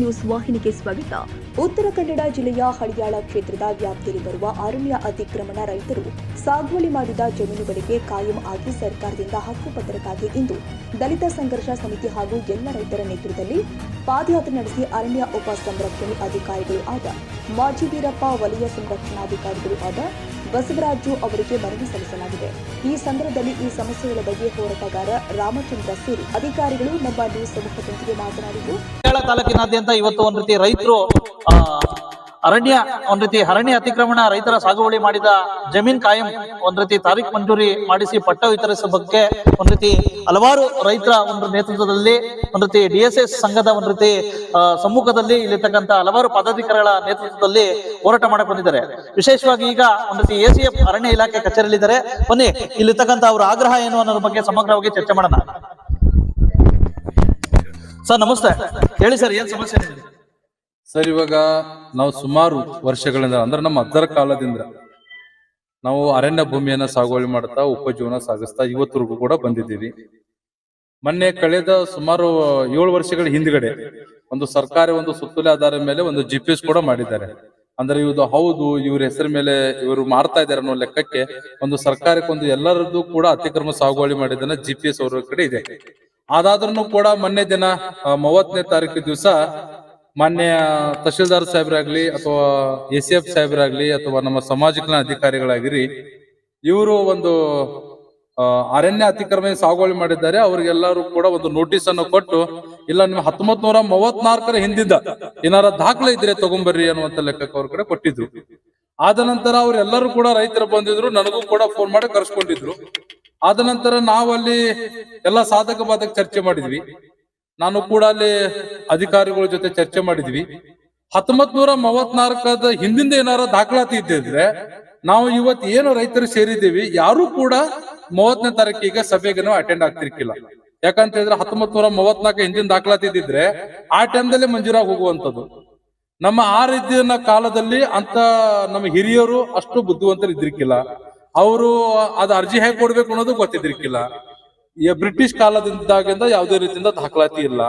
News ವಾಹಿನಿಗೆ ಸ್ವಾಗತ. ಉತ್ತರ ಕನ್ನಡ ಜಿಲ್ಲೆಯ ಹಳಿಯಾಳ ಕ್ಷೇತ್ರದ ವ್ಯಾಪ್ತಿಯಲ್ಲಿ ಬರುವ ಅರಣ್ಯ ಅತಿಕ್ರಮಣ ರೈತರು ಸಾಗುವಳಿ ಮಾಡಿದ ಜಮೀನುಗಳಿಗೆ ಕಾಯಂ ಆಗಿ ಸರ್ಕಾರದಿಂದ ಹಕ್ಕುಪತ್ರಕ್ಕಾಗಿ ಇಂದು ದಲಿತ ಸಂಘರ್ಷ ಸಮಿತಿ ಹಾಗೂ ಎಲ್ಲ ರೈತರ ನೇತೃತ್ವದಲ್ಲಿ ಪಾದಯಾತ್ರೆ ನಡೆಸಿ ಅರಣ್ಯ ಉಪ ಸಂರಕ್ಷಣೆ ಅಧಿಕಾರಿಗಳು ಆದ ಮಾಜಿ ವೀರಪ್ಪ ವಲಯ ಸಂರಕ್ಷಣಾಧಿಕಾರಿಗಳು ಆದ ಬಸವರಾಜು ಅವರಿಗೆ ಮನವಿ ಸಲ್ಲಿಸಲಾಗಿದೆ. ಈ ಸಂದರ್ಭದಲ್ಲಿ ಈ ಸಮಸ್ಯೆಗಳ ಬಗ್ಗೆ ಹೋರಾಟಗಾರ ರಾಮಚಂದ್ರ ಸೇರಿ ಅಧಿಕಾರಿಗಳು ನಮ್ಮ ನ್ಯೂಸ್ ಸಮೂಹದೊಂದಿಗೆ ಮಾತನಾಡಿದ್ದು ಕೇರಳ ತಾಲೂಕಿನಾದ್ಯಂತ ಇವತ್ತು ಒಂದ್ ರೀತಿ ರೈತರು ಅರಣ್ಯ ಒಂದ್ ರೀತಿ ಅರಣ್ಯ ಅತಿಕ್ರಮಣ ರೈತರ ಸಾಗುವಳಿ ಮಾಡಿದ ಜಮೀನ್ ಕಾಯಂ ಒಂದ್ ರೀತಿ ತಾರೀಖ್ ಮಂಜೂರಿ ಮಾಡಿಸಿ ಪಟ್ಟ ವಿತರಿಸುವ ಬಗ್ಗೆ ಒಂದ್ ರೀತಿ ಹಲವಾರು ರೈತರ ಒಂದು ನೇತೃತ್ವದಲ್ಲಿ ಒಂದ್ ರೀತಿ ಡಿ ಎಸ್ ಎಸ್ ಸಂಘದ ಒಂದ್ ರೀತಿ ಸಮ್ಮುಖದಲ್ಲಿ ಇಲ್ಲಿರ್ತಕ್ಕಂತ ಹಲವಾರು ಪದಾಧಿಕಾರಿಗಳ ನೇತೃತ್ವದಲ್ಲಿ ಹೋರಾಟ ಮಾಡಕ್ ವಿಶೇಷವಾಗಿ ಈಗ ಒಂದ್ ರೀತಿ ಎಸಿಎಫ್ ಅರಣ್ಯ ಇಲಾಖೆ ಕಚೇರಿಯಲ್ಲಿದ್ದಾರೆ. ಬನ್ನಿ ಇಲ್ಲಿರ್ತಕ್ಕಂತ ಅವರ ಆಗ್ರಹ ಏನು ಅನ್ನೋದ್ರ ಬಗ್ಗೆ ಸಮಗ್ರವಾಗಿ ಚರ್ಚೆ ಮಾಡೋಣ. ಸರ್, ನಮಸ್ತೆ. ಹೇಳಿ ಸರ್, ಏನ್ ಸಮಸ್ಯೆ? ಸರ್, ಇವಾಗ ನಾವು ಸುಮಾರು ವರ್ಷಗಳಿಂದ, ಅಂದ್ರೆ ನಮ್ಮ ಅಜ್ಜರ ಕಾಲದಿಂದ ನಾವು ಅರಣ್ಯ ಭೂಮಿಯನ್ನ ಸಾಗುವಳಿ ಮಾಡ್ತಾ, ಉಪಜೀವನ ಸಾಗಿಸ್ತಾ ಇವತ್ತರೆಗೂ ಕೂಡ ಬಂದಿದ್ದೀವಿ. ಮೊನ್ನೆ ಕಳೆದ ಸುಮಾರು ಏಳು ವರ್ಷಗಳ ಹಿಂದ್ಗಡೆ ಒಂದು ಸರ್ಕಾರಿ ಒಂದು ಸುತ್ತೋಲೆ ಆಧಾರದ ಮೇಲೆ ಒಂದು ಜಿ ಪಿ ಎಸ್ ಕೂಡ ಮಾಡಿದ್ದಾರೆ. ಅಂದ್ರೆ ಇವ್ರು ಹೌದು, ಇವ್ರ ಹೆಸರ ಮೇಲೆ ಇವರು ಮಾಡ್ತಾ ಇದ್ದಾರೆ ಅನ್ನೋ ಲೆಕ್ಕಕ್ಕೆ ಒಂದು ಸರ್ಕಾರಕ್ಕೆ ಒಂದು ಎಲ್ಲರದ್ದು ಕೂಡ ಅತಿಕ್ರಮ ಸಾಗುವಳಿ ಮಾಡಿದ್ದನ್ನ ಜಿ ಪಿ ಎಸ್ ಅವರ ಕಡೆ ಇದೆ. ಅದಾದ್ರೂ ಕೂಡ ಮೊನ್ನೆ ದಿನ ಮೂವತ್ತನೇ ತಾರೀಕು ದಿವಸ ಮಾನ್ಯ ತಹಶೀಲ್ದಾರ್ ಸಾಹೇಬ್ರಾಗ್ಲಿ ಅಥವಾ ಎ ಸಿ ಎಫ್ ಸಾಹೇಬ್ರಾಗ್ಲಿ ಅಥವಾ ನಮ್ಮ ಸಮಾಜ ಕಲ್ಯಾಣ ಅಧಿಕಾರಿಗಳಾಗಿರಿ, ಇವರು ಒಂದು ಅರಣ್ಯ ಅತಿಕ್ರಮಣ ಸಾಗುವಳಿ ಮಾಡಿದ್ದಾರೆ. ಅವ್ರಿಗೆಲ್ಲರೂ ಕೂಡ ಒಂದು ನೋಟಿಸ್ ಅನ್ನು ಕೊಟ್ಟು, ಇಲ್ಲ ನಿಮ್ಮ ಹತ್ತೊಂಬತ್ ನೂರ ಮೂವತ್ನಾಲ್ಕರ ಹಿಂದಿದ್ದ ಏನಾರ ದಾಖಲೆ ಇದ್ರೆ ತಗೊಂಬರ್ರಿ ಅನ್ನುವಂತ ಲೆಕ್ಕಕ್ಕೆ ಅವ್ರ ಕಡೆ ಕೊಟ್ಟಿದ್ರು. ಆದ ನಂತರ ಅವ್ರೆಲ್ಲರೂ ಕೂಡ ರೈತರು ಬಂದಿದ್ರು, ನನಗೂ ಕೂಡ ಫೋನ್ ಮಾಡಿ ಕರ್ಸ್ಕೊಂಡಿದ್ರು. ಆದ ನಂತರ ನಾವಲ್ಲಿ ಎಲ್ಲ ಸಾಧಕ ಬಾಧಕ ಚರ್ಚೆ ಮಾಡಿದ್ವಿ. ನಾನು ಕೂಡ ಅಲ್ಲಿ ಅಧಿಕಾರಿಗಳ ಜೊತೆ ಚರ್ಚೆ ಮಾಡಿದ್ವಿ. ಹತ್ತೊಂಬತ್ ನೂರ ಮೂವತ್ನಾಲ್ಕದ ಹಿಂದಿಂದ ಏನಾರ ದಾಖಲಾತಿ ಇದ್ದಿದ್ರೆ ನಾವು ಇವತ್ ಏನು ರೈತರು ಸೇರಿದ್ದೀವಿ, ಯಾರು ಕೂಡ ಮೂವತ್ತನೇ ತಾರೀಕಿಗೆ ಸಭೆಗೆ ನಾವು ಅಟೆಂಡ್ ಆಗ್ತಿರ್ಕಿಲ್ಲ. ಯಾಕಂತ ಹೇಳಿದ್ರೆ ಹತ್ತೊಂಬತ್ ನೂರ ಮೂವತ್ನಾಲ್ಕು ಹಿಂದಿನ ದಾಖಲಾತಿ ಇದ್ದಿದ್ರೆ, ಆ ಟೈಮ್ದಲ್ಲಿ ಮಂಜೂರಾಗಿ ಹೋಗುವಂಥದ್ದು. ನಮ್ಮ ಆ ರೀತಿಯ ಕಾಲದಲ್ಲಿ ಅಂತ ನಮ್ಮ ಹಿರಿಯರು ಅಷ್ಟು ಬುದ್ಧಿವಂತರು ಇದ್ರಿಕ್ಕಿಲ್ಲ ಅವರು ಅದು ಅರ್ಜಿ ಹೇಗೆ ಕೊಡ್ಬೇಕು ಅನ್ನೋದು ಗೊತ್ತಿದ್ರಿಕ್ಕಿಲ್ಲ ಈ ಬ್ರಿಟಿಷ್ ಕಾಲದಿಂದಾಗಿಂದ ಯಾವುದೇ ರೀತಿಯಿಂದ ದಾಖಲಾತಿ ಇಲ್ಲ.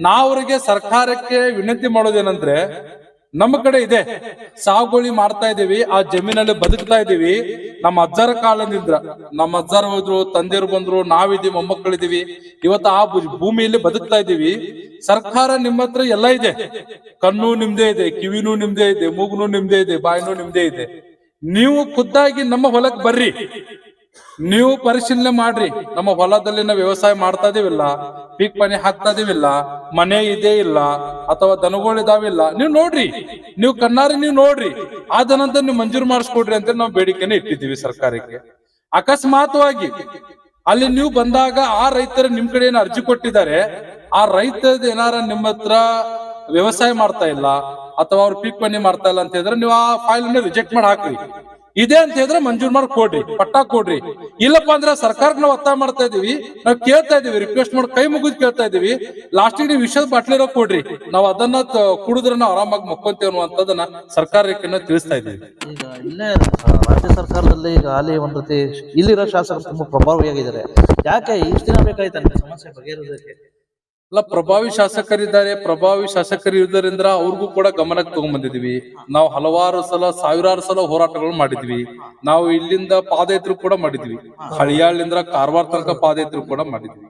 ನಾವ್ರಿಗೆ ಸರ್ಕಾರಕ್ಕೆ ವಿನಂತಿ ಮಾಡೋದೇನಂದ್ರೆ, ನಮ್ಮ ಕಡೆ ಇದೆ. ಸಾಗುವಳಿ ಮಾಡ್ತಾ ಇದೀವಿ ಆ ಜಮೀನಲ್ಲಿ ಬದುಕ್ತಾ ಇದೀವಿ ನಮ್ಮ ಅಜ್ಜರ ಕಾಲದಿಂದ, ನಮ್ಮ ಅಜ್ಜರ ಹೋದ್ರು, ತಂದೆಯರು ಬಂದ್ರು ನಾವಿದೀವಿ ಮೊಮ್ಮಕ್ಕಳಿದೀವಿ ಇವತ್ತು ಆ ಭೂಮಿಯಲ್ಲಿ ಬದುಕ್ತಾ ಇದೀವಿ ಸರ್ಕಾರ ನಿಮ್ಮ ಹತ್ರ ಎಲ್ಲ ಇದೆ. ಕಣ್ಣು ನಿಮ್ದೇ ಇದೆ, ಕಿವಿನೂ ನಿಮ್ದೇ ಇದೆ, ಮೂಗುನು ನಿಮ್ದೇ ಇದೆ, ಬಾಯಿನೂ ನಿಮ್ದೇ ಇದೆ. ನೀವು ಖುದ್ದಾಗಿ ನಮ್ಮ ಹೊಲಕ್ ಬರ್ರಿ. ನೀವು ಪರಿಶೀಲನೆ ಮಾಡ್ರಿ. ನಮ್ಮ ಹೊಲದಲ್ಲಿ ನಾವು ವ್ಯವಸಾಯ ಮಾಡ್ತಾ ಇದೀವಿಲ್ಲ. ಪೀಕ್ ಪನಿ ಹಾಕ್ತಾ ಇದೀವಿಲ್ಲ. ಮನೆ ಇದೇ ಇಲ್ಲ. ಅಥವಾ ದನಗಳು ಇದಾವಿಲ್ಲ. ನೀವು ನೋಡ್ರಿ. ನೀವು ಕಣ್ಣಾರಿ ನೀವು ನೋಡ್ರಿ. ಆದ ನಂತರ ನೀವು ಮಂಜೂರು ಮಾಡಿಸ್ಕೊಡ್ರಿ ಅಂತ ನಾವು ಬೇಡಿಕೆನೆ ಇಟ್ಟಿದ್ದೀವಿ ಸರ್ಕಾರಕ್ಕೆ. ಅಕಸ್ಮಾತ್ವಾಗಿ ಅಲ್ಲಿ ನೀವು ಬಂದಾಗ ಆ ರೈತರು ನಿಮ್ ಕಡೆ ಏನು ಅರ್ಜಿ ಕೊಟ್ಟಿದ್ದಾರೆ. ಆ ರೈತದ ಏನಾರ ನಿಮ್ಮ ಹತ್ರ ವ್ಯವಸಾಯ ಮಾಡ್ತಾ ಇಲ್ಲ. ಅಥವಾ ಅವ್ರು ಪೀಕ್ ಪನಿ ಮಾಡ್ತಾ ಇಲ್ಲ ಅಂತ ಹೇಳಿದ್ರೆ ನೀವು ಆ ಫೈಲ್ ರಿಜೆಕ್ಟ್ ಮಾಡಿ ಹಾಕ್ರಿ. ಇದೆ ಅಂತ ಹೇಳಿದ್ರೆ ಮಂಜೂರ್ ಮಾಡಿ ಕೊಡ್ರಿ ಪಟ್ಟ ಕೊಡ್ರಿ. ಇಲ್ಲಪ್ಪ ಅಂದ್ರೆ ಸರ್ಕಾರಕ್ಕೆ ನಾವು ಒತ್ತಾಯ ಮಾಡ್ತಾ ಇದೀವಿ ನಾವು ಕೇಳ್ತಾ ಇದೀವಿ ರಿಕ್ವೆಸ್ಟ್ ಮಾಡಿ ಕೈ ಮುಗಿದ್ ಕೇಳ್ತಾ ಇದೀವಿ ಲಾಸ್ಟಿಗೆ ನೀವು ವಿಷಯದ ಬಾಟ್ಲಿರೋ ಕೊಡ್ರಿ. ನಾವು ಅದನ್ನ ಕುಡಿದ್ರೆ ನಾವು ಆರಾಮಾಗಿ ಮಕ್ಕೊಂತೇವೆ ಅನ್ನುವಂಥದ್ದನ್ನ ಸರ್ಕಾರಕ್ಕೆ ತಿಳಿಸ್ತಾ ಇದೀವಿ ಈಗ ಇಲ್ಲೇ ರಾಜ್ಯ ಸರ್ಕಾರದಲ್ಲಿ ಈಗ ಅಲ್ಲಿ ಒಂದ್ ರೀತಿ ಇಲ್ಲಿರೋ ಶಾಸಕರು ತುಂಬಾ ಪ್ರಭಾವಿಯಾಗಿದ್ದಾರೆ. ಯಾಕೆ ಇಷ್ಟು ದಿನ ಬೇಕಾಯ್ತಾನೆ ಸಮಸ್ಯೆ ಬಗೆಹರಿಯೋದಕ್ಕೆ? ಅಲ್ಲ, ಪ್ರಭಾವಿ ಶಾಸಕರಿದ್ದಾರೆ. ಪ್ರಭಾವಿ ಶಾಸಕರು ಇರೋದ್ರಿಂದ ಅವ್ರಿಗೂ ಕೂಡ ಗಮನಕ್ಕೆ ತಗೊಂಡ್ಬಂದಿದೀವಿ ನಾವು ಹಲವಾರು ಸಲ, ಸಾವಿರಾರು ಸಲ ಹೋರಾಟಗಳು ಮಾಡಿದ್ವಿ. ನಾವು ಇಲ್ಲಿಂದ ಪಾದಯಾತ್ರೆ ಕೂಡ ಮಾಡಿದ್ವಿ. ಹಳಿಯಾಳಿಂದ ಕಾರವಾರ ತನಕ ಪಾದಯಾತ್ರೆ ಕೂಡ ಮಾಡಿದ್ವಿ.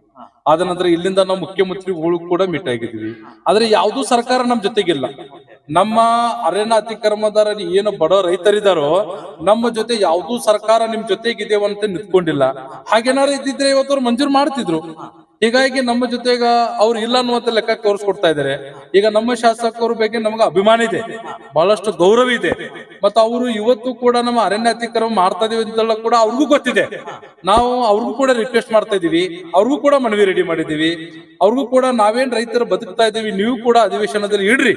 ಆದ ನಂತರ ಇಲ್ಲಿಂದ ನಾವು ಮುಖ್ಯಮಂತ್ರಿಗಳು ಕೂಡ ಮೀಟ್ ಆಗಿದ್ವಿ. ಆದ್ರೆ ಯಾವ್ದೂ ಸರ್ಕಾರ ನಮ್ ಜೊತೆಗಿಲ್ಲ. ನಮ್ಮ ಅರಣ್ಯ ಅತಿಕ್ರಮದಾರ ಏನು ಬಡ ರೈತರಿದಾರೋ ನಮ್ಮ ಜೊತೆ ಯಾವ್ದೂ ಸರ್ಕಾರ ನಿಮ್ ಜೊತೆಗಿದೆ ಅಂತ ನಿಂತ್ಕೊಂಡಿಲ್ಲ. ಹಾಗೇನಾರು ಇದ್ದಿದ್ರೆ ಇವತ್ತು ಅವ್ರು ಮಂಜೂರು ಮಾಡ್ತಿದ್ರು. ಹೀಗಾಗಿ ನಮ್ಮ ಜೊತೆಗ ಅವ್ರು ಇಲ್ಲ ಅನ್ನುವಂತ ಲೆಕ್ಕ ತೋರಿಸ್ಕೊಡ್ತಾ ಇದ್ದಾರೆ ಈಗ ನಮ್ಮ ಶಾಸಕರ ಬಗ್ಗೆ ನಮ್ಗೆ ಅಭಿಮಾನ ಇದೆ, ಬಹಳಷ್ಟು ಗೌರವ ಇದೆ. ಮತ್ತೆ ಅವರು ಇವತ್ತು ಕೂಡ ನಮ್ಮ ಅರಣ್ಯ ಅತಿಕ್ರಮ ಮಾಡ್ತಾ ಇದೀವಿ ಅಂತೆಲ್ಲ ಕೂಡ ಅವ್ರಿಗೂ ಗೊತ್ತಿದೆ. ನಾವು ಅವ್ರಿಗೂ ಕೂಡ ರಿಕ್ವೆಸ್ಟ್ ಮಾಡ್ತಾ ಇದೀವಿ, ಅವ್ರಿಗೂ ಕೂಡ ಮನವಿ ರೆಡಿ ಮಾಡಿದೀವಿ. ಅವ್ರಿಗೂ ಕೂಡ ನಾವೇನ್ ರೈತರು ಬದುಕ್ತಾ ಇದೀವಿ, ನೀವು ಕೂಡ ಅಧಿವೇಶನದಲ್ಲಿ ಇಡ್ರಿ.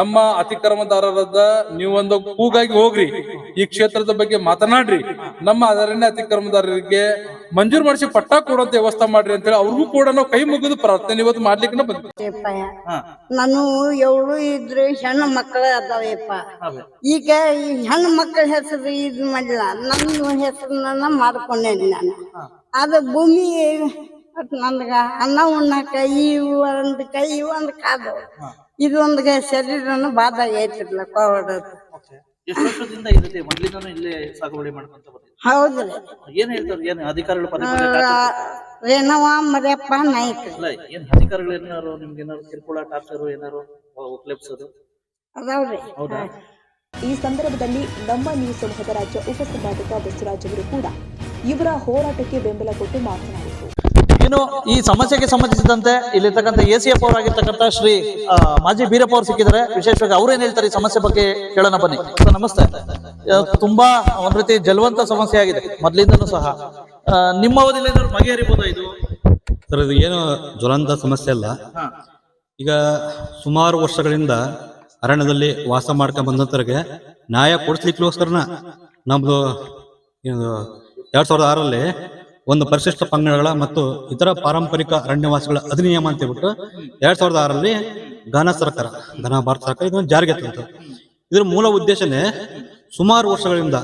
ನಮ್ಮ ಅತಿಕ್ರಮದಾರರದ ನೀವೊಂದು ಕೂಗಾಗಿ ಹೋಗ್ರಿ. ಈ ಕ್ಷೇತ್ರದ ಬಗ್ಗೆ ಮಾತನಾಡ್ರಿ. ನಮ್ಮ ಅರಣ್ಯ ಅತಿಕ್ರಮದಾರರಿಗೆ ಮಂಜೂರು ಮಾಡಿಸಿ ಪಟ್ಟ ಕೊಡೋದ್ ವ್ಯವಸ್ಥೆ ಮಾಡ್ರಿ ಅಂತ ಹೇಳಿ ಅವ್ರಿಗೂ ಕೂಡ ನಾವು ಕೈ ಮುಗಿದು ಪ್ರಾರ್ಥನೆ ಇವತ್ತು ಮಾಡ್ಲಿಕ್ಕೆ ಬಂದ್ವಿ. ನಾನು ಎವಳು ಇದ್ರೆ ಹೆಣ್ಣು ಮಕ್ಕಳ ಅದಾವಪ್ಪ ಈಗ ಈ ಹೆಣ್ಣು ಮಕ್ಕಳ ಹೆಸರು ಇದ್ ಮಾಡಿಲ್ಲ. ನನ್ನ ಹೆಸರನ್ನ ಮಾಡ್ಕೊಂಡೇನಿ ನಾನು. ಅದು ಭೂಮಿ ನನ್ಗ ಅನ್ನ ಉಣ್ಣಕ ಈ ಒಂದ್ ಕೈ ಒಂದ್ ಕಾದು. ಇದೊಂದ್ ಶರೀರನು ಬಾಧ ಐತಿರ್ಲ ಕೋವಿಡ್ ಎಷ್ಟು ವರ್ಷದಿಂದ ಈ ರೀತಿ ಮೊದ್ಲಿಂದನೂ ಇಲ್ಲೇ ಸಾಗುವಳಿ ಮಾಡ್ಕೊಂತ ಹೌದ್ರಿ ಏನ್ ಹೇಳ್ತಾರೆ ಏನ್ ಅಧಿಕಾರಿಗಳು ಪದೇ ಪದೇ ಟಾರ್ಚರ್ ರೇಣವ ಮರ್ಯಪ್ಪ ನಾಯ್ಕ. ಅಲ್ಲ ಏನ್ ಅಧಿಕಾರಿಗಳು ಏನಾರು ನಿಮ್ಗೆ ಏನಾರು ಕಿರುಕುಳ ಟಾರ್ಚರ್ ಏನಾರು ಉಪಲಬ್ಸೋದು ಅದಾವ್ರಿ. ಹೌದಾ? ಈ ಸಂದರ್ಭದಲ್ಲಿ ನಮ್ಮ ನ್ಯೂಸ್ ಸಮೂಹದ ರಾಜ್ಯ ಉಪಸಂಪಾದಕ ಬಸವರಾಜ್ ಅವರು ಕೂಡ ಇವರ ಹೋರಾಟಕ್ಕೆ ಬೆಂಬಲ ಕೊಟ್ಟು ಮಾತನಾಡಿದರು. ಇನ್ನು ಈ ಸಮಸ್ಯೆಗೆ ಸಂಬಂಧಿಸಿದಂತೆ ಇಲ್ಲಿರ್ತಕ್ಕಂಥ ಎ ಸಿ ಎಫ್ ಅವರಾಗಿರ್ತಕ್ಕಂಥ ಶ್ರೀ ಮಾಜಿ ಬೀರಪ್ಪ ಅವರು ಸಿಕ್ಕಿದ್ದಾರೆ. ವಿಶೇಷವಾಗಿ ಅವ್ರೇನ್ ಹೇಳ್ತಾರೆ ಈ ಸಮಸ್ಯೆ ಬಗ್ಗೆ ಕೇಳೋಣ ಬನ್ನಿ. ಸರ್ ನಮಸ್ತೆ. ತುಂಬಾ ಒಂದ್ ರೀತಿ ಜಲವಂತ ಸಮಸ್ಯೆ ಆಗಿದೆ. ಮೊದ್ಲಿಂದನೂ ಸಹ. ನಿಮ್ಮ ಅವಧಿಯಲ್ಲಿ ಏನಾದ್ರು ಬಗೆಹರಿಬೋದಾ ಇದು? ಸರ್ ಇದು ಏನು ಜ್ವಲಂತ ಸಮಸ್ಯೆ ಅಲ್ಲ. ಈಗ ಸುಮಾರು ವರ್ಷಗಳಿಂದ ಅರಣ್ಯದಲ್ಲಿ ವಾಸ ಮಾಡ್ಕೊಂಡ್ ಬಂದಂತರಿಗೆ ನ್ಯಾಯ ಕೊಡಿಸ್ಲಿಕ್ಕೋಸ್ಕರನ ನಮ್ದು ಎರಡ್ ಸಾವಿರದ ಆರಲ್ಲಿ ಒಂದು ಪರಿಶಿಷ್ಟ ಪಂಗಡಗಳ ಮತ್ತು ಇತರ ಪಾರಂಪರಿಕ ಅರಣ್ಯವಾಸಿಗಳ ಅಧಿನಿಯಮ ಅಂತ ಹೇಳ್ಬಿಟ್ಟು ಎರಡ್ ಸಾವಿರದ ಆರಲ್ಲಿ ಘನ ಸರ್ಕಾರ, ಘನ ಭಾರತ ಸರ್ಕಾರ ಇದನ್ನು ಜಾರಿಗೆ ತಂತು. ಇದರ ಮೂಲ ಉದ್ದೇಶನೇ ಸುಮಾರು ವರ್ಷಗಳಿಂದ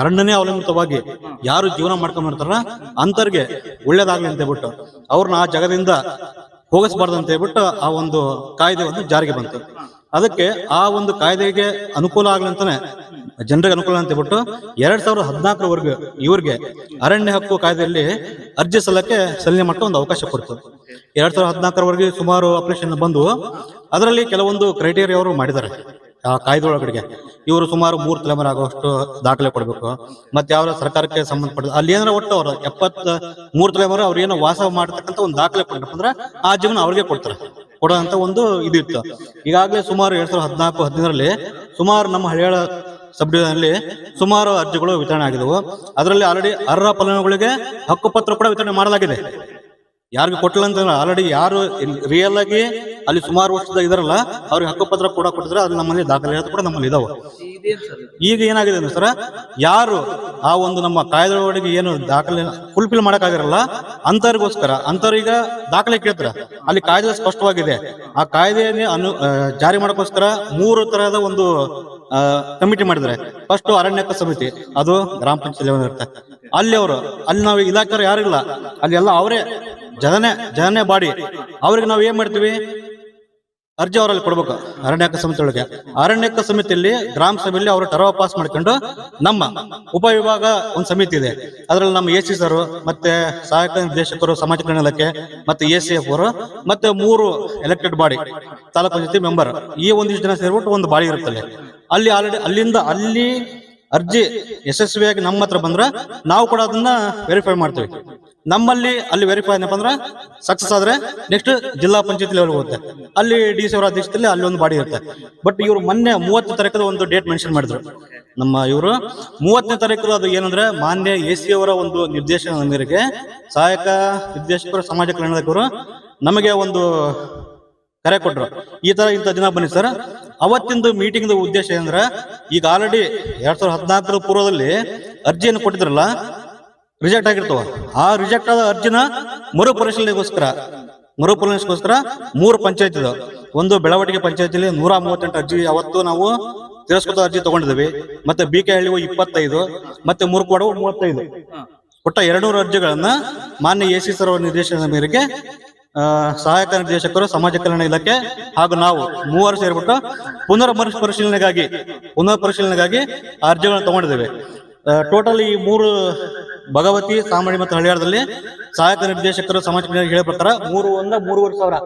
ಅರಣ್ಯನೇ ಅವಲಂಬಿತವಾಗಿ ಯಾರು ಜೀವನ ಮಾಡ್ಕೊಂಡ್ ಬರ್ತಾರ ಅಂತರ್ಗೆ ಒಳ್ಳೇದಾಗ್ಲಿ ಅಂತ ಹೇಳ್ಬಿಟ್ಟು ಅವ್ರನ್ನ ಆ ಜಗದಿಂದ ಹೋಗಿಸ್ಬಾರ್ದು ಅಂತ ಹೇಳ್ಬಿಟ್ಟು ಆ ಒಂದು ಕಾಯ್ದೆ ಒಂದು ಜಾರಿಗೆ ಬಂತು. ಅದಕ್ಕೆ ಆ ಒಂದು ಕಾಯ್ದೆಗೆ ಅನುಕೂಲ ಆಗ್ಲಿ ಅಂತಾನೆ ಜನರಿಗೆ ಅನುಕೂಲ ಅಂತ ಹೇಳ್ಬಿಟ್ಟು ಎರಡ್ ಸಾವಿರದ ಹದಿನಾಲ್ಕರವರೆಗೂ ಇವ್ರಿಗೆ ಅರಣ್ಯ ಹಕ್ಕು ಕಾಯ್ದೆಯಲ್ಲಿ ಅರ್ಜಿ ಸಲ್ಲಕ್ಕೆ ಸಲ್ಲಿಕೆ ಮಾಡಕ್ಕೆ ಒಂದು ಅವಕಾಶ ಕೊಡ್ತು. ಎರಡ್ ಸಾವಿರದ ಹದಿನಾಲ್ಕರವರೆಗೆ ಸುಮಾರು ಅಪ್ಲಿಕೇಶನ್ ಬಂದು ಅದರಲ್ಲಿ ಕೆಲವೊಂದು ಕ್ರೈಟೇರಿಯಾ ಅವರು ಮಾಡಿದ್ದಾರೆ. ಆ ಕಾಯ್ದೆ ಒಳಗಡೆಗೆ ಇವರು ಸುಮಾರು ಮೂರು ತಲೆಮಾರು ಆಗುವಷ್ಟು ದಾಖಲೆ ಕೊಡಬೇಕು. ಮತ್ತೆ ಯಾವ ಸರ್ಕಾರಕ್ಕೆ ಸಂಬಂಧಪಟ್ಟ ಅಲ್ಲಿ ಏನಾರ ಒಟ್ಟು ಅವರು ಎಪ್ಪತ್ತ ಮೂರು ತಲೆಮಾರು ಅವ್ರು ಏನೋ ವಾಸ ಮಾಡತಕ್ಕಂತ ಒಂದು ದಾಖಲೆ ಕೊಟ್ಟಪ್ಪ ಅಂದ್ರೆ ಆ ಜೀವನ ಅವ್ರಿಗೆ ಕೊಡ್ತಾರೆ. ಕೊಡುವಂತ ಒಂದು ಇದು ಇತ್ತು. ಈಗಾಗಲೇ ಸುಮಾರು ಎರಡ್ ಸಾವಿರದ ಹದಿನಾಲ್ಕು ಹದಿನೈದರಲ್ಲಿ ಸುಮಾರು ನಮ್ಮ ಹಳಿಯಾಳ ಸಬ್ ಡಿವಿಷನಲ್ಲಿ ಸುಮಾರು ಅರ್ಜಿಗಳು ವಿತರಣೆ ಆಗಿದವು. ಅದರಲ್ಲಿ ಆಲ್ರೆಡಿ ಅರ್ಹ ಫಲಾನುಭವಿಗಳಿಗೆ ಹಕ್ಕುಪತ್ರ ಕೂಡ ವಿತರಣೆ ಮಾಡಲಾಗಿದೆ. ಯಾರಿಗೂ ಕೊಟ್ಟಿಲ್ಲ ಅಂತಂದ್ರೆ ಆಲ್ರೆಡಿ ಯಾರು ರಿಯಲ್ ಆಗಿ ಅಲ್ಲಿ ಸುಮಾರು ವರ್ಷದ ಇದರಲ್ಲ, ಅವ್ರಿಗೆ ಹಕ್ಕುಪತ್ರ ಕೂಡ ಕೊಟ್ಟಿದ್ರೆ ಅದು ನಮ್ಮಲ್ಲಿ ದಾಖಲೆ ಕೂಡ ನಮ್ಮಲ್ಲಿ ಇದಾವೆ. ಈಗ ಏನಾಗಿದೆ ಅಂದ್ರೆ ಸರ್, ಯಾರು ಆ ಒಂದು ನಮ್ಮ ಕಾಯ್ದೆ ಒಳಗೆ ಏನು ದಾಖಲೆ ಫುಲ್ಫಿಲ್ ಮಾಡಕ್ಕಾಗಿರಲ್ಲ, ಅಂತವ್ರಿಗೋಸ್ಕರ ಅಂತವ್ರೀಗ ದಾಖಲೆ ಕೇಳ್ತಾರೆ. ಅಲ್ಲಿ ಕಾಯ್ದೆ ಸ್ಪಷ್ಟವಾಗಿದೆ. ಆ ಕಾಯ್ದೆಯನ್ನು ಅನು ಜಾರಿ ಮಾಡಕ್ಕೋಸ್ಕರ ಮೂರು ತರಹದ ಒಂದು ಕಮಿಟಿ ಮಾಡಿದ್ರೆ ಫಸ್ಟ್ ಅರಣ್ಯಕ ಸಮಿತಿ, ಅದು ಗ್ರಾಮ ಪಂಚಾಯತ್ ಇರುತ್ತೆ ಅಲ್ಲಿ ಅವರು, ಅಲ್ಲಿ ನಾವು ಇಲಾಖೆ ಯಾರು ಇಲ್ಲ. ಅಲ್ಲಿ ಎಲ್ಲ ಅವರೇ, ಜನನೇ ಜನನೇ ಬಾಡಿ. ಅವ್ರಿಗೆ ನಾವು ಏನ್ ಮಾಡ್ತೀವಿ? ಅರ್ಜಿ ಅವರಲ್ಲಿ ಕೊಡ್ಬೇಕು ಅರಣ್ಯಕ ಸಮಿತಿ ಒಳಗೆ. ಅರಣ್ಯಕ ಸಮಿತಿಯಲ್ಲಿ, ಗ್ರಾಮ ಸಭೆಯಲ್ಲಿ ಅವರು ಟರವ ಪಾಸ್ ಮಾಡ್ಕೊಂಡು ನಮ್ಮ ಉಪವಿಭಾಗ ಒಂದು ಸಮಿತಿ ಇದೆ. ಅದರಲ್ಲಿ ನಮ್ಮ ಎ ಸಿ ಸರ್, ಮತ್ತೆ ಸಹಾಯಕ ನಿರ್ದೇಶಕರು, ಸಮಾಜ ಕಲ್ಯಾಣ ಇಲಾಖೆ, ಮತ್ತೆ ಎ ಸಿ ಎಫ್ ಅವರು, ಮತ್ತೆ ಮೂರು ಎಲೆಕ್ಟೆಡ್ ಬಾಡಿ ತಾಲೂಕು ಪಂಚಾಯತಿ ಮೆಂಬರ್ ಈ ಒಂದಿಷ್ಟು ಜನ ಸೇರ್ಬಿಟ್ಟು ಒಂದು ಬಾಡಿ ಇರುತ್ತೆ ಅಲ್ಲಿ. ಆಲ್ರೆಡಿ ಅಲ್ಲಿಂದ ಅಲ್ಲಿ ಅರ್ಜಿ ಯಶಸ್ವಿಯಾಗಿ ನಮ್ಮ ಹತ್ರ ಬಂದ್ರೆ ನಾವು ಕೂಡ ಅದನ್ನ ವೆರಿಫೈ ಮಾಡ್ತೀವಿ. ನಮ್ಮಲ್ಲಿ ಅಲ್ಲಿ ವೆರಿಫೈ ಏನಪ್ಪ ಅಂದ್ರೆ ಸಕ್ಸಸ್ ಆದ್ರೆ ನೆಕ್ಸ್ಟ್ ಜಿಲ್ಲಾ ಪಂಚಾಯತ್ ಲೆವೆಲ್ ಹೋಗುತ್ತೆ. ಅಲ್ಲಿ ಡಿ ಸಿ ಅವರ ಅಧ್ಯಕ್ಷತೆಯಲ್ಲಿ ಅಲ್ಲಿ ಒಂದು ಬಾಡಿ ಇರುತ್ತೆ. ಬಟ್ ಇವರು ಮೊನ್ನೆ ಮೂವತ್ತನೇ ತಾರೀಕದ ಒಂದು ಡೇಟ್ ಮೆನ್ಷನ್ ಮಾಡಿದ್ರು. ನಮ್ಮ ಇವರು ಮೂವತ್ತನೇ ತಾರೀಕು ಅದು ಏನಂದ್ರೆ ಮಾನ್ಯ ಎ ಸಿ ಅವರ ಒಂದು ನಿರ್ದೇಶನದ ಮೇರೆಗೆ ಸಹಾಯಕ ನಿರ್ದೇಶಕರು, ಸಮಾಜ ಕಲ್ಯಾಣದವರು ನಮಗೆ ಒಂದು ಕರೆ ಕೊಟ್ರು. ಈ ತರ ಇಂಥ ದಿನ ಬನ್ನಿ ಸರ್. ಅವತ್ತಿಂದು ಮೀಟಿಂಗ್ ಉದ್ದೇಶ ಏನಂದ್ರೆ, ಈಗ ಆಲ್ರೆಡಿ ಎರಡ್ ಸಾವಿರದ ಹದಿನಾಲ್ಕರ ಪೂರ್ವದಲ್ಲಿ ಅರ್ಜಿಯನ್ನು ಕೊಟ್ಟಿದ್ರಲ್ಲ ರಿಜೆಕ್ಟ್ ಆಗಿರ್ತವ. ಆ ರಿಜೆಕ್ಟ್ ಆದ ಅರ್ಜಿನ ಮರುಪರಿಶೀಲನೆಗೋಸ್ಕರ ಮರುಪರಿಶೀಲನೆಗೋಸ್ಕರ ಮೂರು ಪಂಚಾಯತ್ ಇದಾವ. ಒಂದು ಬೆಳವಟಿಗೆ ಪಂಚಾಯತಿಲಿ ನೂರ ಮೂವತ್ತೆಂಟು ಅರ್ಜಿ, ಅವತ್ತು ನಾವು ತಿರಸ್ಕೃತ ಅರ್ಜಿ ತಗೊಂಡಿದ್ವಿ. ಮತ್ತೆ ಬಿ ಕೆ ಹಳ್ಳಿ ಇಪ್ಪತ್ತೈದು, ಮತ್ತೆ ಮೂರ್ಕೋಡವು ಮೂವತ್ತೈದು. ಒಟ್ಟ ಎರಡ್ನೂರು ಅರ್ಜಿಗಳನ್ನ ಮಾನ್ಯ ಎ ಸಿ ಸರ್ ನಿರ್ದೇಶನದ ಮೇರೆಗೆ ಸಹಾಯಕ ನಿರ್ದೇಶಕರು, ಸಮಾಜ ಕಲ್ಯಾಣ ಇಲಾಖೆ ಹಾಗೂ ನಾವು ಮೂವರು ಸೇರಿಬಿಟ್ಟು ಪುನರ್ ಪರಿಶೀಲನೆಗಾಗಿ ಪುನರ್ ಪರಿಶೀಲನೆಗಾಗಿ ಅರ್ಜಿಗಳನ್ನು ತಗೊಂಡಿದ್ದೇವೆ. ಟೋಟಲ್ ಈ ಮೂರು ಭಗವತಿ, ಸಾಮಾಣಿ ಮತ್ತು ಹಳಿಯಾಳದಲ್ಲಿ ಸಹಾಯಕ ನಿರ್ದೇಶಕರು, ಸಮಾಜ ಕಲ್ಯಾಣ ಹೇಳೋ ಪ್ರಕಾರ ಮೂರು ಒಂದ ಮೂರುವರೆ ಸಾವಿರ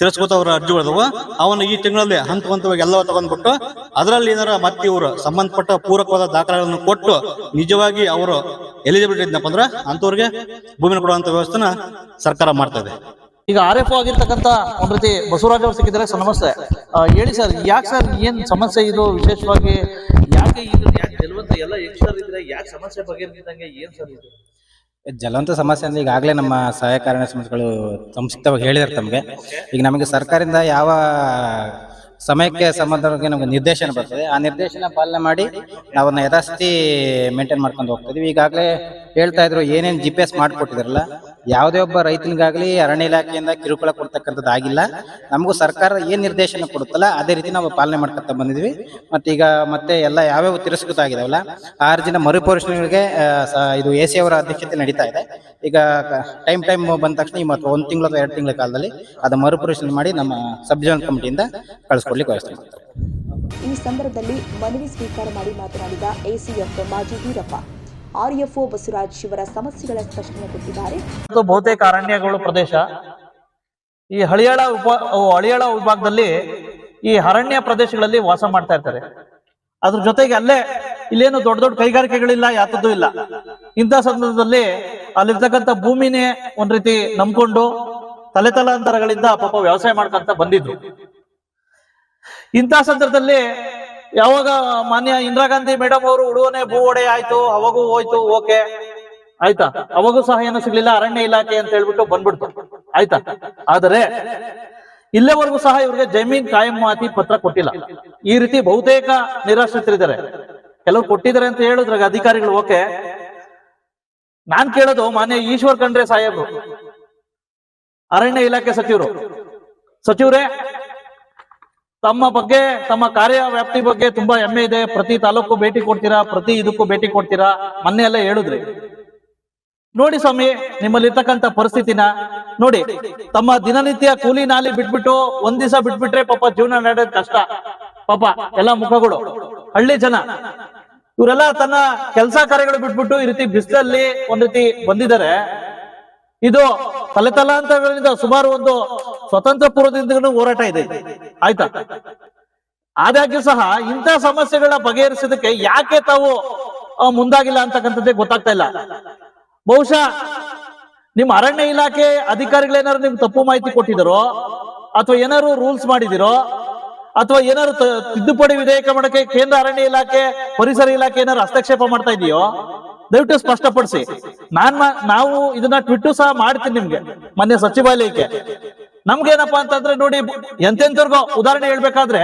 ತಿರಸ್ಕೃತ ಅವರ ಅರ್ಜಿಗಳದವ ಅವನ್ನ ಈ ತಿಂಗಳಲ್ಲಿ ಹಂತ ಹಂತವಾಗಿ ಎಲ್ಲ ತಗೊಂಡ್ಬಿಟ್ಟು ಅದರಲ್ಲಿ ಏನಾರ ಮತ್ತೆ ಇವರು ಸಂಬಂಧಪಟ್ಟ ಪೂರಕವಾದ ದಾಖಲೆಗಳನ್ನು ಕೊಟ್ಟು ನಿಜವಾಗಿ ಅವರು ಎಲಿಜಿಬಿಲಿಟಿ ಇದ್ನಪ್ಪ ಅಂದ್ರೆ ಅಂತವ್ರಿಗೆ ಭೂಮಿನ ಕೊಡುವಂತ ವ್ಯವಸ್ಥೆನ ಸರ್ಕಾರ ಮಾಡ್ತಾ ಇದೆ. ಈಗ ಆರ್ ಎಫ್ ಆಗಿರ್ತಕ್ಕಂಥ ಒಂದ್ ರೀತಿ ಬಸವರಾಜ್ ಅವರು ಸಿಕ್ಕಿದ್ರೆ ಸರ್ ನಮಸ್ತೆ. ಆ, ಹೇಳಿ ಸರ್ ಯಾಕೆ ಸರ್ ಏನ್ ಸಮಸ್ಯೆ ಇದು ವಿಶೇಷವಾಗಿ? ಯಾಕೆ ಈಗ ಯಾಕೆ ಜಲವಂತ ಎಲ್ಲ ಇದ್ರೆ ಯಾಕೆ ಸಮಸ್ಯೆ ಬಗೆಹರಿಸಿದಂಗೆ ಏನ್ ಸರ್ ಇದು? ಜಲವಂತ ಸಮಸ್ಯೆ ಅಂದ್ರೆ ಈಗಾಗಲೇ ನಮ್ಮ ಸಹಾಯಕಾರಣ ಸಮಸ್ಯೆಗಳು ಸಂಸ್ಥೆಗಳು ಸಂಕ್ಷಿಪ್ತವಾಗಿ ಹೇಳಿದಾರೆ ತಮಗೆ. ಈಗ ನಮಗೆ ಸರ್ಕಾರದಿಂದ ಯಾವ ಸಮಯಕ್ಕೆ ಸಂಬಂಧವಾಗಿ ನಮಗೆ ನಿರ್ದೇಶನ ಬರ್ತದೆ. ಆ ನಿರ್ದೇಶನ ಪಾಲನೆ ಮಾಡಿ ನಾವು ಯಥಾಸ್ಥಿ ಮೇಂಟೈನ್ ಮಾಡ್ಕೊಂಡು ಹೋಗ್ತಾ ಈಗಾಗಲೇ ಹೇಳ್ತಾ ಇದ್ರು, ಏನೇನು ಜಿ ಪಿ ಎಸ್ ಮಾಡಿಕೊಟ್ಟಿದ್ರಲ್ಲ, ಯಾವುದೇ ಒಬ್ಬ ರೈತನಿಗಾಗಲಿ ಅರಣ್ಯ ಇಲಾಖೆಯಿಂದ ಕಿರುಕುಳ ಕೊಡ್ತಕ್ಕಂಥದ್ದು ಆಗಿಲ್ಲ. ನಮಗೂ ಸರ್ಕಾರ ಏನು ನಿರ್ದೇಶನ ಕೊಡುತ್ತಲ್ಲ, ಅದೇ ರೀತಿ ನಾವು ಪಾಲನೆ ಮಾಡ್ಕೊತಾ ಬಂದಿದ್ವಿ. ಮತ್ತೀಗ ಮತ್ತೆ ಎಲ್ಲ ಯಾವ್ಯಾವ ತಿರಸ್ಕೃತ ಆಗಿದಾವಲ್ಲ ಆ ಅರ್ಜಿನ ಮರುಪರಿಶೀಲನೆಗೆ ಇದು ಎ ಸಿ ಅವರ ಅಧ್ಯಕ್ಷತೆ ನಡೀತಾ ಇದೆ. ಈಗ ಟೈಮ್ ಟೈಮ್ ಬಂದ ತಕ್ಷಣ ಈ ಮತ್ತು ಒಂದು ತಿಂಗಳ ಅಥವಾ ಎರಡು ತಿಂಗಳ ಕಾಲದಲ್ಲಿ ಅದು ಮರುಪರಿಶೀಲನೆ ಮಾಡಿ ನಮ್ಮ ಸಬ್ ಜೋನ್ ಕಮಿಟಿಯಿಂದ ಕಳಿಸ್ಕೊಡ್ಲಿಕ್ಕೆ ವ್ಯವಸ್ಥೆ ಮಾಡ್ತಾರೆ ಈ ಸಂದರ್ಭದಲ್ಲಿ ಮನವಿ ಸ್ವೀಕಾರ ಮಾಡಿ ಮಾತನಾಡಿದ ಎಸಿಎಫ್ ಮಾಜಿ ವೀರಪ್ಪ. ಆರ್ಎಫ್ಒ ಬಸವರಾಜ್ ಶಿವರ ಸಮಸ್ಯೆಗಳ ಸ್ಪಷ್ಟನೆ ಕೊಟ್ಟಿದ್ದಾರೆ. ಮತ್ತು ಬಹುತೇಕ ಅರಣ್ಯಗಳು ಪ್ರದೇಶ. ಈ ಹಳಿಯಾಳ ಉಪ ಹಳಿಯಾಳ ವಿಭಾಗದಲ್ಲಿ ಈ ಅರಣ್ಯ ಪ್ರದೇಶಗಳಲ್ಲಿ ವಾಸ ಮಾಡ್ತಾ ಇರ್ತಾರೆ. ಅದ್ರ ಜೊತೆಗೆ ಅಲ್ಲೇ ಇಲ್ಲೇನು ದೊಡ್ಡ ದೊಡ್ಡ ಕೈಗಾರಿಕೆಗಳಿಲ್ಲ ಯಾತದ್ದು ಇಲ್ಲ. ಇಂಥ ಸಂದರ್ಭದಲ್ಲಿ ಅಲ್ಲಿರ್ತಕ್ಕಂಥ ಭೂಮಿನೇ ಒಂದ್ ರೀತಿ ನಂಬ್ಕೊಂಡು ತಲೆ ತಲಾಂತರಗಳಿಂದ ಪಾಪ ವ್ಯವಸಾಯ ಮಾಡ್ಕೊಂತ ಬಂದಿದ್ರು. ಇಂಥ ಸಂದರ್ಭದಲ್ಲಿ ಯಾವಾಗ ಮಾನ್ಯ ಇಂದಿರಾ ಗಾಂಧಿ ಮೇಡಮ್ ಅವರು ಉಡುವನೆ ಭೂ ಒಡೆ ಆಯ್ತು, ಅವಾಗೂ ಹೋಯ್ತು, ಓಕೆ. ಆಯ್ತಾ? ಅವಾಗೂ ಸಹ ಏನು ಸಿಗ್ಲಿಲ್ಲ, ಅರಣ್ಯ ಇಲಾಖೆ ಅಂತ ಹೇಳ್ಬಿಟ್ಟು ಬಂದ್ಬಿಡ್ತು. ಆಯ್ತಾ? ಆದರೆ ಇಲ್ಲಿವರೆಗೂ ಸಹ ಇವ್ರಿಗೆ ಜಮೀನ್ ಕಾಯಂ ಮಾತಿ ಪತ್ರ ಕೊಟ್ಟಿಲ್ಲ. ಈ ರೀತಿ ಬಹುತೇಕ ನಿರಾಶ್ರಿತರಿದ್ದಾರೆ ಕೆಲವರು ಕೊಟ್ಟಿದ್ದಾರೆ ಅಂತ ಹೇಳಿದ್ರಾಗ ಅಧಿಕಾರಿಗಳು, ಓಕೆ. ನಾನ್ ಕೇಳೋದು ಮಾನ್ಯ ಈಶ್ವರ್ ಖಂಡ್ರೆ ಸಾಹೇಬ್ರು, ಅರಣ್ಯ ಇಲಾಖೆ ಸಚಿವರು. ಸಚಿವರೇ ತಮ್ಮ ಬಗ್ಗೆ, ತಮ್ಮ ಕಾರ್ಯ ವ್ಯಾಪ್ತಿ ಬಗ್ಗೆ ತುಂಬಾ ಹೆಮ್ಮೆ ಇದೆ. ಪ್ರತಿ ತಾಲೂಕು ಭೇಟಿ ಕೊಡ್ತೀರಾ? ಪ್ರತಿ ಇದಕ್ಕೂ ಭೇಟಿ ಕೊಡ್ತೀರಾ? ಮೊನ್ನೆ ಎಲ್ಲ ಹೇಳಿದ್ರಿ. ನೋಡಿ ಸ್ವಾಮಿ, ನಿಮ್ಮಲ್ಲಿರ್ತಕ್ಕಂಥ ಪರಿಸ್ಥಿತಿನ ನೋಡಿ. ತಮ್ಮ ದಿನನಿತ್ಯ ಕೂಲಿ ನಾಲಿ ಬಿಟ್ಬಿಟ್ಟು ಒಂದ್ ದಿವಸ ಬಿಟ್ಬಿಟ್ರೆ ಪಾಪ ಜೀವನ ನಡೆಯೋದ್ ಕಷ್ಟ. ಪಾಪ, ಎಲ್ಲ ಮುಖಗಳು. ಹಳ್ಳಿ ಜನ. ಇವರೆಲ್ಲ ತನ್ನ ಕೆಲಸ ಕಾರ್ಯಗಳು ಬಿಟ್ಬಿಟ್ಟು ಈ ರೀತಿ ಬಿಸಿಲಲ್ಲಿ ಒಂದ್ ರೀತಿ ಬಂದಿದ್ದಾರೆ. ಇದು ತಲೆ ತಲಾಂತರಗಳಿಂದ ಸುಮಾರು ಒಂದು ಸ್ವತಂತ್ರ ಪೂರ್ವದಿಂದಲೂ ಹೋರಾಟ ಇದೆ. ಆಯ್ತಾ? ಆದಾಗ್ಯೂ ಸಹ ಇಂತ ಸಮಸ್ಯೆಗಳ ಬಗೆಹರಿಸೋದಕ್ಕೆ ಯಾಕೆ ತಾವು ಮುಂದಾಗಿಲ್ಲ ಅಂತಕ್ಕಂಥದ್ದೇ ಗೊತ್ತಾಗ್ತಾ ಇಲ್ಲ. ಬಹುಶಃ ನಿಮ್ಮ ಅರಣ್ಯ ಇಲಾಖೆ ಅಧಿಕಾರಿಗಳೇನಾದ್ರು ನಿಮ್ಗೆ ತಪ್ಪು ಮಾಹಿತಿ ಕೊಟ್ಟಿದಾರೋ, ಅಥವಾ ಏನಾರು ರೂಲ್ಸ್ ಮಾಡಿದಿರೋ, ಅಥವಾ ಏನಾದ್ರು ತ- ತಿದ್ದುಪಡಿ ವಿಧೇಯಕ ಮಾಡಕ್ಕೆ ಕೇಂದ್ರ ಅರಣ್ಯ ಇಲಾಖೆ, ಪರಿಸರ ಇಲಾಖೆ ಏನಾರು ಹಸ್ತಕ್ಷೇಪ ಮಾಡ್ತಾ ಇದೆಯೋ, ದಯವಿಟ್ಟು ಸ್ಪಷ್ಟಪಡಿಸಿ. ನಾನ್ ನಾವು ಇದನ್ನ ಟ್ವಿಟ್ಟು ಸಹ ಮಾಡ್ತೀನಿ ನಿಮ್ಗೆ ಮೊನ್ನೆ ಸಚಿವಾಲಯಕ್ಕೆ. ನಮ್ಗೇನಪ್ಪಾ ಅಂತಂದ್ರೆ ನೋಡಿ, ಎಂತೆಂತವ್ರಿಗೋ ಉದಾಹರಣೆ ಹೇಳ್ಬೇಕಾದ್ರೆ,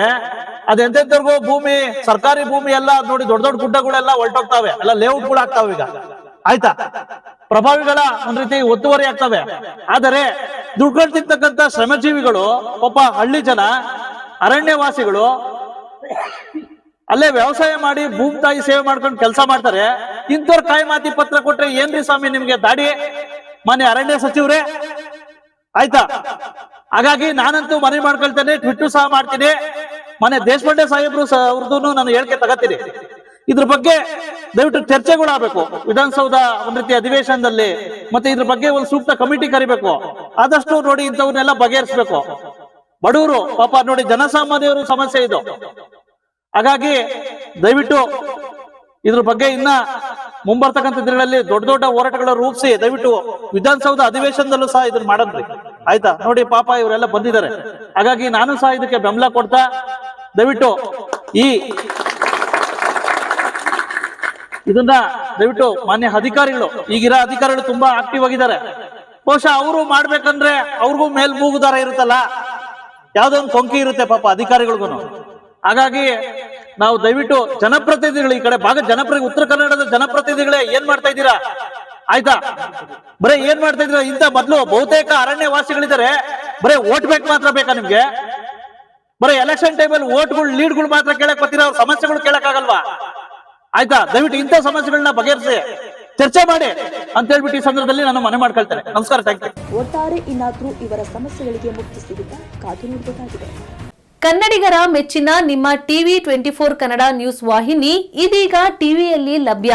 ಅದ್ ಎಂತೆಂತವ್ರಿಗೋ ಭೂಮಿ, ಸರ್ಕಾರಿ ಭೂಮಿ ಎಲ್ಲ ನೋಡಿ ದೊಡ್ಡ ದೊಡ್ಡ ಗುಡ್ಡಗಳೆಲ್ಲ ಹೊರಟೋಗ್ತಾವೆ. ಎಲ್ಲ ಲೇಔಟ್ಗಳು ಆಗ್ತಾವೆ ಈಗ. ಆಯ್ತಾ? ಪ್ರಭಾವಿಗಳ ಒಂದ್ ರೀತಿ ಒತ್ತುವರಿ ಆಗ್ತವೆ. ಆದರೆ ದುಡ್ಡು ತಿಂತಕ್ಕಂತ ಶ್ರಮಜೀವಿಗಳು ಒಬ್ಬ ಹಳ್ಳಿ ಜನ, ಅರಣ್ಯವಾಸಿಗಳು, ಅಲ್ಲೇ ವ್ಯವಸಾಯ ಮಾಡಿ ಭೂಮಿ ತಾಯಿ ಸೇವೆ ಮಾಡ್ಕೊಂಡು ಕೆಲಸ ಮಾಡ್ತಾರೆ. ಇಂಥವ್ರ ಕಾಯಿ ಮಾತಿ ಪತ್ರ ಕೊಟ್ರೆ ಏನ್ರಿ ಸ್ವಾಮಿ ನಿಮ್ಗೆ ದಾಡಿ? ಮಾನ್ಯ ಅರಣ್ಯ ಸಚಿವರೇ, ಆಯ್ತಾ? ಹಾಗಾಗಿ ನಾನಂತೂ ಮನವಿ ಮಾಡ್ಕೊಳ್ತೇನೆ ಟ್ವಿಟ್ಟು ಸಹ ಮಾಡ್ತೀನಿ. ಮನೆ ದೇಶಪಾಂಡೆ ಸಾಹೇಬ್ರು ಸಹ ಅವ್ರದ್ದು ನಾನು ಹೇಳಿಕೆ ತಗತ್ತೀನಿ ಇದ್ರ ಬಗ್ಗೆ ದಯವಿಟ್ಟು ಚರ್ಚೆಗಳಾಗಬೇಕು. ವಿಧಾನಸೌಧ ಒಂದ್ ರೀತಿ ಅಧಿವೇಶನದಲ್ಲಿ ಮತ್ತೆ ಇದ್ರ ಬಗ್ಗೆ ಒಂದು ಸೂಕ್ತ ಕಮಿಟಿ ಕರಿಬೇಕು. ಆದಷ್ಟು ನೋಡಿ ಇಂಥವ್ರನ್ನೆಲ್ಲ ಬಗೆಹರಿಸ್ಬೇಕು. ಬಡವರು, ಪಾಪ ನೋಡಿ ಜನಸಾಮಾನ್ಯರು ಸಮಸ್ಯೆ ಇದು. ಹಾಗಾಗಿ ದಯವಿಟ್ಟು ಇದ್ರ ಬಗ್ಗೆ ಇನ್ನ ಮುಂಬರ್ತಕ್ಕಂಥ ದಿನಗಳಲ್ಲಿ ದೊಡ್ಡ ದೊಡ್ಡ ಹೋರಾಟಗಳ ರೂಪಿಸಿ, ದಯವಿಟ್ಟು ವಿಧಾನಸೌಧ ಅಧಿವೇಶನದಲ್ಲೂ ಸಹ ಇದನ್ನ ಮಾಡನ್ರಿ. ಆಯ್ತಾ? ನೋಡಿ ಪಾಪ ಇವರೆಲ್ಲ ಬಂದಿದ್ದಾರೆ. ಹಾಗಾಗಿ ನಾನು ಸಹ ಇದಕ್ಕೆ ಬೆಂಬಲ ಕೊಡ್ತಾ, ದಯವಿಟ್ಟು ಈ ಇದನ್ನ ದಯವಿಟ್ಟು ಮಾನ್ಯ ಅಧಿಕಾರಿಗಳು, ಈಗಿರೋ ಅಧಿಕಾರಿಗಳು ತುಂಬಾ ಆಕ್ಟಿವ್ ಆಗಿದ್ದಾರೆ. ಬಹುಶಃ ಅವರು ಮಾಡ್ಬೇಕಂದ್ರೆ ಅವ್ರಿಗೂ ಮೇಲ್ ಮೂಗುದಾರ ಇರುತ್ತಲ್ಲ? ಯಾವ್ದೋ ಕೊಂಕಿ ಇರುತ್ತೆ ಪಾಪ ಅಧಿಕಾರಿಗಳಿಗೂ ಹಾಗಾಗಿ ನಾವು ದಯವಿಟ್ಟು ಜನಪ್ರತಿನಿಧಿಗಳು ಈ ಕಡೆ ಭಾಗ ಜನಪ್ರತಿ ಉತ್ತರ ಕನ್ನಡದ ಜನಪ್ರತಿನಿಧಿಗಳೇ ಏನ್ ಮಾಡ್ತಾ ಇದ್ದೀರಾ? ಆಯ್ತಾ? ಬರೇ ಏನ್ ಮಾಡ್ತಾ ಇದ್ರ ಇಂತ ಮೊದ್ಲು ಬಹುತೇಕ ಅರಣ್ಯ ವಾಸಿಗಳಿದ್ದಾರೆ ಬರೇ ಓಟ್ ಬೇಕು ಮಾತ್ರ ಬೇಕಾ ನಿಮ್ಗೆ? ಬರೀ ಎಲೆಕ್ಷನ್ ಟೈಮಲ್ಲಿ ಓಟ್ಗಳು ಲೀಡ್ಗಳು ಮಾತ್ರ ಕೇಳಕ್ ಬರ್ತೀರಾ? ಅವ್ರ ಸಮಸ್ಯೆಗಳು ಕೇಳಕ್ ಆಗಲ್ವಾ ಆಯ್ತಾ? ದಯವಿಟ್ಟು ಇಂಥ ಸಮಸ್ಯೆಗಳನ್ನ ಬಗೆಹರಿಸಿ. ಚರ್ಚೆ ಮಾಡಿ ಅಂತ ಹೇಳ್ಬಿಟ್ಟು ಈ ಸಂದರ್ಭದಲ್ಲಿ ನಾನು ಮನೆ ಮಾಡ್ಕೊಳ್ತೇನೆ. ನಮಸ್ಕಾರ ಥ್ಯಾಂಕ್ ಯು ಒಟ್ಟಾರೆ ಇನ್ನಾದ್ರೂ ಇವರ ಸಮಸ್ಯೆಗಳಿಗೆ ಮುಕ್ತಿ ಸಿಗುತ್ತಾ? ಕಾದು ನೋಡಬೇಕಾಗಿದೆ. ಕನ್ನಡಿಗರ ಮೆಚ್ಚಿನ ನಿಮ್ಮ TV twenty four Kannada news ವಾಹಿನಿ ಇದೀಗ ಟಿವಿಯಲ್ಲಿ ಲಭ್ಯ.